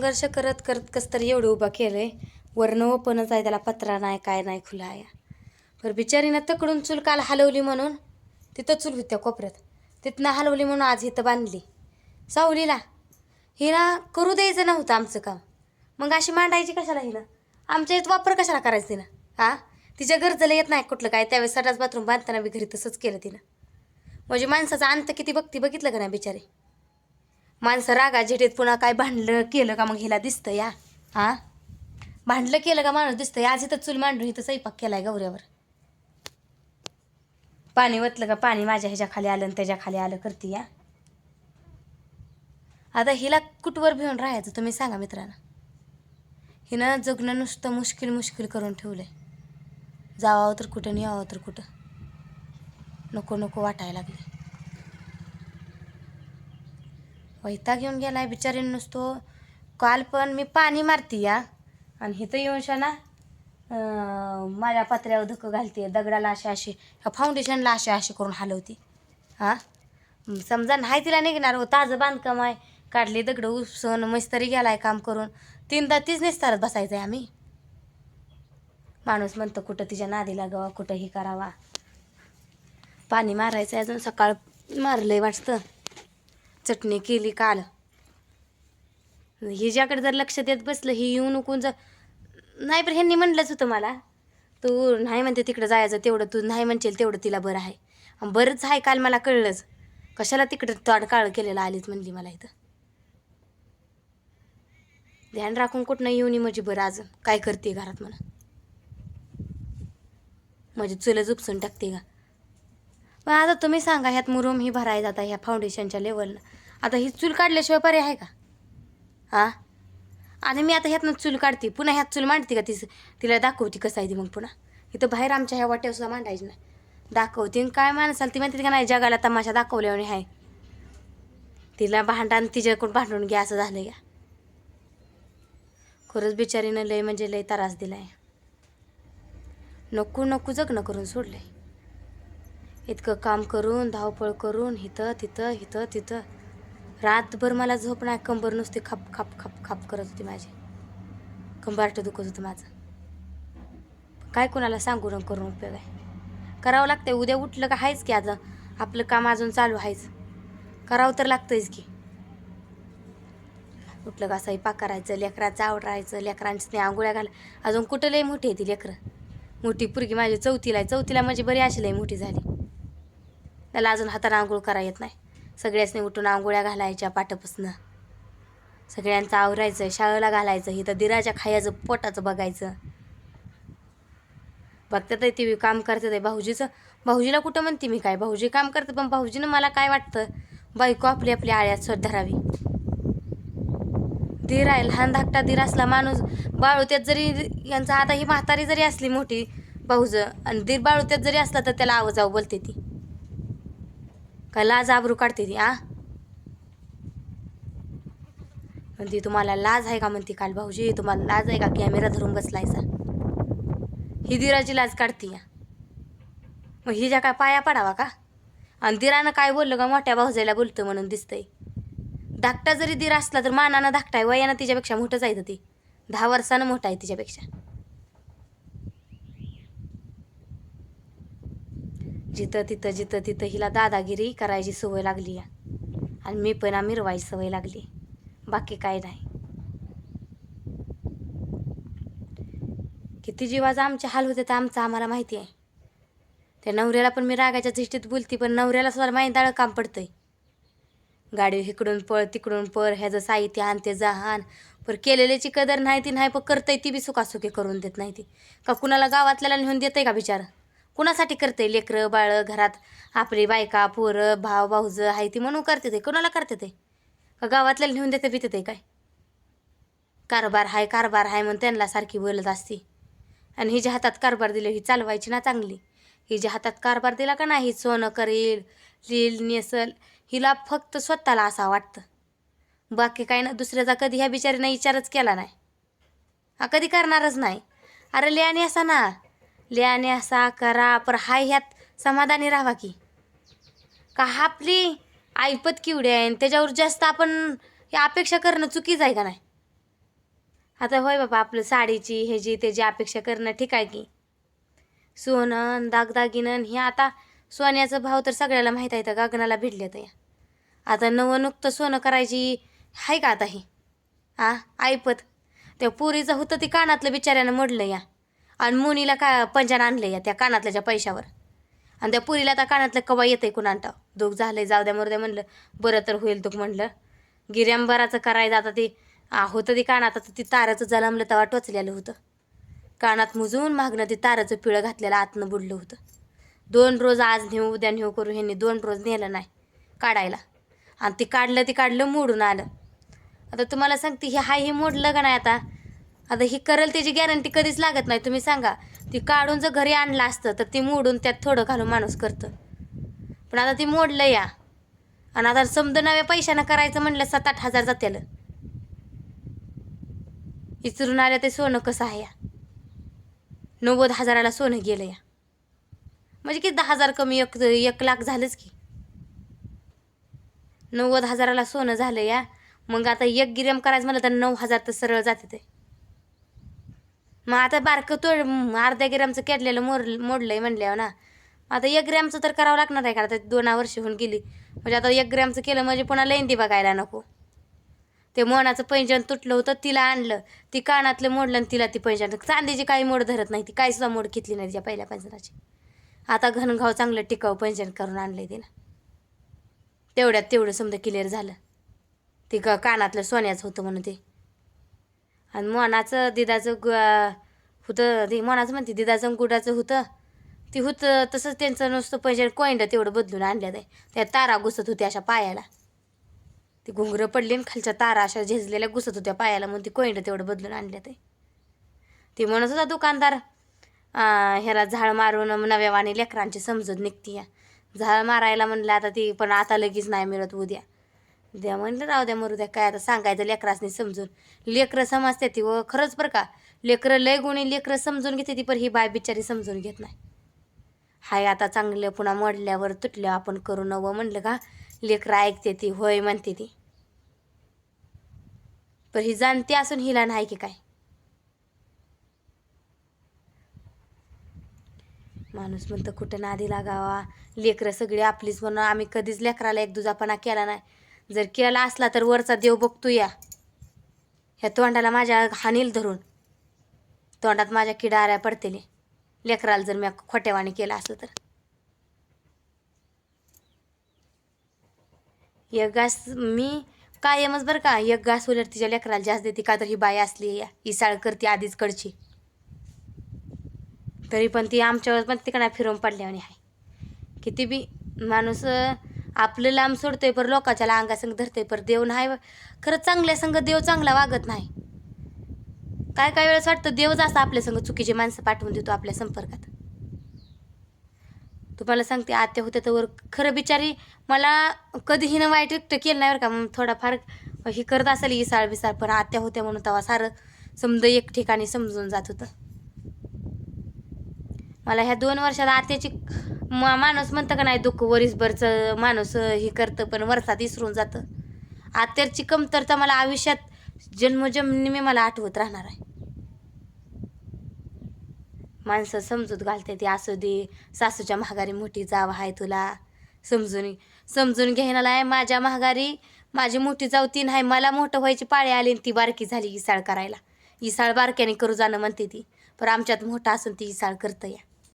संघर्ष करत करत कस तरी एवढं उभा केलंय. वरनं ओपनच आहे त्याला पत्रा नाही काय नाही खुला आहे. बरं बिचारीनं तकडून चूल काल हलवली म्हणून तिथं चूल होत्या कोपऱ्यात. तिथनं हलवली म्हणून आज इथं बांधली. सावलीला हिला करू द्यायचं नव्हतं आमचं काम. मग अशी मांडायची कशाला हिनं? आमच्या इथं वापर कशाला करायचं तिनं? हा तिच्या गरजेला येत नाही कुठलं काय. त्यावेळेस सटाच बाथरूम बांधताना बी घरी तसंच केलं तिनं. म्हणजे माणसाचा अंत किती बघती बघितलं का नाही बिचारी? माणसं रागाझेटेत पुन्हा काय भांडलं केलं का मग हिला दिसतं या? हा? भांडलं केलं का माणूस दिसतं? आज इथं चूल मांडू इथं स्वयंपाक केलाय गौऱ्यावर. पाणी वतलं का पाणी माझ्या ह्याच्या खाली आलं आणि त्याच्याखाली आलं करते या? आता हिला कुठवर भिवून राहायचं तुम्ही सांगा मित्रांनो. हिनं जगणं नुसतं मुश्किल मुश्किल करून ठेवलंय. जावावं तर कुठं आणि यावं तर कुठं. नको नको वाटायला लागले वैताग घेऊन गेलाय बिचारी नुसतो. काल पण मी पाणी मारती या. आणि इथं येऊन शाना माझ्या पत्र्यावर धक्क घालते दगडाला अशी अशी ह्या फाउंडेशनला अशी अशी करून हलवते. हां? समजा नाही तिला निघणार हो ताजं बांधकाम आहे. काढले दगडं उपसून मस्तरी गेलाय काम करून. तीनदा तीच निस्तारत बसायचं आहे आम्ही. माणूस म्हणतो कुठं तिच्या नादी लागावा कुठं हे करावा. पाणी मारायचं आहे अजून सकाळ मारलंय वाटतं. चटणी केली काल. हिच्याकडे जर लक्ष देत बसलं ही येऊन उकून जर नाही पण ह्यांनी म्हणलंच होतं मला तू नाही म्हणते तिकडं जायचं तेवढं तू नाही म्हणशील तेवढं तिला बरं आहे. बरंच आहे काल मला कळलंच. कशाला तिकडं तोड काळ केलेलं आलीच म्हणली मला इथं. ध्यान राखून कुठनं येऊन म्हणजे बरं अजून. काय करते घरात मला म्हणजे चुलच उपसून टाकते का? पण आता तुम्ही सांगा ह्यात मुरुम ही भरायचं आता ह्या फाउंडेशनच्या लेवलला आता ही चूल काढल्याशिवाय पर्याय आहे का? हां? आणि मी आता ह्यातनं चूल काढते पुन्हा ह्यात चूल मांडते का ती तिला दाखवते कसं आहे ती मग पुन्हा. इथं बाहेर आमच्या ह्या वाट्यावर सुद्धा मांडायची नाही. दाखवते आणि काय माणसाला ती माहिती का नाही जगाला तमाशा दाखवल्याने आहे. तिला भांडण तिच्याकडून भांडून घ्या असं झालं या खरंच बिचारीनं लय म्हणजे लय त्रास दिलाय. नको नको जगणं करून सोडलंय. इतकं काम करून धावपळ करून हिथं तिथं हिथं तिथं. रातभर मला झोप नाही कंबर नुसती खाप खाप खाप खाप करत होती माझी. कंबारटं दुखत होतं माझं. काय कोणाला सांगू न करून उपयोग आहे? करावं लागतंय. उद्या उठलं का आहेच की आता. आपलं काम अजून चालू आहेच करावं तर लागतंयच की. उठलं का स्वयंपाक करायचं लेकराचं आवडायचं लेकरांची आंघोळ्या घाल. अजून कुठं लय मोठी आहे ती लेकरं? मोठी पुरगी माझी चौथीला आहे. चौथीला म्हणजे बरी अशी लय मोठी झाली. त्याला अजून हाताला आंघोळ करा येत नाही. सगळ्यासनी उठून आंघोळ्या घालायच्या पाठपासनं. सगळ्यांचं आवरायचं शाळेला घालायचं इथं दिराच्या खायचं पोटाचं बघायचं. बघतात आहे ती काम करतात आहे भाऊजीचं भाऊजीला कुठं म्हणते मी काय? भाऊजी काम करते पण भाऊजीनं मला काय वाटतं? बायको आपली आपली आळ्यात स्वत धरावी. धीर आहे लहान धाकटा धीर असला माणूस बाळूत्यात जरी यांचा आता ही म्हातारी जरी असली मोठी भाऊज आणि धीर बाळूत्यात जरी असला तर त्याला आवाजाव बोलते ती. का लाज आबरू काढते ती आ? म्हणते तुम्हाला लाज आहे का? म्हणते काल भाऊजी तुम्हाला लाज आहे का? कॅमेरा धरून बसलायचा. ही दिराची लाज काढते या मग हिच्या काय पाया पडावा का? आणि दिरानं काय बोललं का मोठ्या भाऊजायला बोलतं म्हणून दिसतंय. धाकटा जरी दीर असला तर मानानं धाकटा आहे वयानं तिच्यापेक्षा मोठंच आहे ती. दहा वर्षानं मोठा आहे तिच्यापेक्षा. जिथं तिथं जिथं तिथं हिला दादागिरी करायची सवय लागली आहे आणि मी पण मिरवायची सवय लागली. बाकी काय नाही. किती जीवाचा आमचे हाल होते तर आमचं आम्हाला माहिती आहे. त्या नवऱ्याला पण मी रागाच्या दृष्टीत बोलते पण नवऱ्याला सुद्धा माहीत दाळ काम पडतंय. गाडी इकडून पळ तिकडून पळ ह्याचं साहित्य आण ते जहान पर केलेल्याची कदर नाही ती नाही पण करतंय ती बी सुखासुखी करून देत नाही ती. का कुणाला गावातल्याला नेऊन देतंय का बिचारा? कुणासाठी करते लेकरं बाळ घरात? आपली बायका पोरं भाव भाऊज आहे ती म्हणून करते ते. कुणाला करते ते? का गावातल्याला नेऊन देते बिते ते काय? कारभार हाय कारभार हाय म्हणून त्यांना सारखी बोलत असते. आणि हिच्या हातात कारभार दिलं ही चालवायची ना चांगली. हिच्या हातात कारभार दिला का नाही? सोनं करेल लिल नेसल हिला फक्त स्वतःला असा वाटतं. बाकी काय ना दुसऱ्याचा कधी ह्या बिचारीनं विचारच केला नाही. हा कधी करणारच नाही. अरे लियाने असा ना लियाने असा करा पर हाय ह्यात समाधानी राहावा की. का आपली ऐपत किवडे आहे आणि त्याच्यावर जास्त आपण अपेक्षा करणं चुकीचं आहे का नाही? आता होय बाबा आपलं साडीची ह्याची त्याची अपेक्षा करणं ठीक आहे की. सोनं दागदागिनन दागदागिनं हे आता सोन्याचा भाव तर सगळ्याला माहीत आहे तर गगनाला भिडले तर या. आता नवं नुकतं सोनं करायची आहे का आता हे? आ ऐपत त्या पुरीचं होतं ती कानातलं बिचाऱ्यानं मोडलं या. आणि मुनीला का पंजान आणलं या त्या कानातल्याच्या पैशावर. आणि त्या पुरीला आता कानातलं कवा येतंय कुणांटाव दुःख झालंय जाऊ द्या मरू द्या म्हणलं. बरं तर होईल दुःख म्हणलं. गिर्यांबराचं करायचं आता ते आ, होतं ती कानात आता ती ताराचं जलमलं तेव्हा टोचलेलं होतं. कानात मुजून मागणं ते ताराचं पिळं घातलेलं आतनं बुडलं होतं. दोन रोज आज नेऊ उद्या नेऊ करू ह्यांनी दोन रोज नेलं नाही काढायला. आणि ती काढलं ती काढलं मोडून आलं. आता तुम्हाला सांगते हे हाय हे मोडलं का नाही आता? आता ही करेल त्याची गॅरंटी कधीच लागत नाही. तुम्ही सांगा ती काढून जर घरी आणलं असतं तर ती मोडून त्यात थोडं घालून माणूस करतं. पण आता ती मोडलं या. आणि आता समजा नव्या पैशानं करायचं म्हणलं सात आठ हजार जात्याला. इचरून आल्या ते सोनं कसं आहे या? नव्वद हजाराला सोनं गेलं या. म्हणजे किती दहा हजार कमी एक एक लाख झालंच की. नव्वद हजाराला सोनं झालं या. मग आता एक गिरम करायचं म्हणलं तर नऊ हजार तर सरळ जाते ते. मग आता बारकं तोड अर्ध्या ग्रॅमचं केडलेलं मोड मोडलंय म्हणल्यावर ना. आता एक ग्रॅमचं तर करावं लागणार आहे का? आता दोन वर्ष होऊन गेली. म्हणजे आता एक ग्रॅमचं केलं म्हणजे पुन्हा लेंदी बघायला नको. ते मोनाचं पैंजण तुटलं होतं तिला आणलं. ती कानातलं मोडलं आणि तिला ती पैंजण. चांदीची काही मोड धरत नाही ती काही सुद्धा मोड घेतली नाही तिच्या पहिल्या पैंजणाची. आता घनघाव चांगलं टिकाऊ पैंजण करून आणलंय तिला तेवढ्यात तेवढं समजा क्लिअर झालं. ती कानातलं सोन्याचं होतं म्हणून ते. आणि मोनाचं दिदाचं गु होतं ते मोनाचं म्हणते दिदाचं गुडाचं होतं. ती होतं तसंच त्यांचं नुसतं पैसे कोंड तेवढं बदलून आणल्या आहे. त्या तारा घुसत होत्या अशा पायाला. ती घुंगरं पडली आणि खालच्या तारा अशा झेजलेल्या घुसत होत्या पायाला म्हणून ती कोंड तेवढं बदलून आणल्या ते ती म्हणत होता दुकानदार ह्याला झाड मारून नव्यावानी लेकरांची समजत निघती या झाड मारायला म्हणलं आता ती पण आता लगेच नाही मिळत उद्या. द्या म्हणलं राहू द्या मरू द्या. काय आता सांगायचं लेकरासनी समजून. लेकरं समजते ती व खरंच बरं का? लेकरं लय गुणी लेकरं समजून घेते ती पण ही बाय बिचारी समजून घेत नाही. हाय आता चांगलं पुन्हा मडल्यावर तुटल्या आपण करू नवं म्हणलं का? लेकरं ऐकते ती होय म्हणते ती. पण ही जाणते असून हिला नाही की काय? माणूस म्हणतं कुठं नादी लागावा. लेकरं सगळी आपलीच म्हणून आम्ही कधीच लेकराला एक दुजापणा केला नाही. जर केला असला तर वरचा देव बघतो या. ह्या तोंडाला माझ्या हानील धरून. तोंडात माझ्या किडा आऱ्या पडतेले. लेकराला जर मी खोट्यावाणी केलं असलं तर. एक घास मी कायमच बरं का एक घास उलट तिच्या लेकराला जास्त देते का तर ही बाई असली या इसाळ करते आधीच कडची. तरी पण ती आमच्यावर पण तिकडे फिरून पडल्यावानी आहे. किती बी माणूस आपलं लांब सोडतोय पर लोकाच्या अंगासंग धरतोय पर देव नाही खरं चांगल्या संग देव चांगला वागत नाही. काय काय वेळेस वाटतं देवच असं आपल्या संग चुकीची माणसं पाठवून देतो आपल्या संपर्कात. तुम्हाला सांगते आत्या होत्या तर खरं बिचारी मला कधीही न वाईट व्यक्त केलं नाही बरं का. मग थोडाफार ही करत असेल इसाळ बिसाळ पण आत्या होत्या म्हणून तेव्हा सारं समज एक ठिकाणी समजून जात होतं. मला ह्या दोन वर्षात आत्याची म- माणूस म्हणतं का नाही दुःख वरीसभरचं माणूस हे करतं पण वर्षात विसरून जातं. आत्याची कमतरता मला आयुष्यात जन्मजन्मी मला आठवत राहणार आहे. माणसं समजूत घालते ती असू दे सासूच्या महागारी मोठी जाव आहे तुला. समजून समजून घेणार आहे माझ्या महागारी माझी मोठी जाऊ तीन आहे मला मोठं व्हायची पाळी आली आणि ती बारकी झाली इसाळ करायला. इसाळ बारक्याने करू जाणं म्हणते ती पण आमच्यात मोठा असून ती इसाळ करतं या.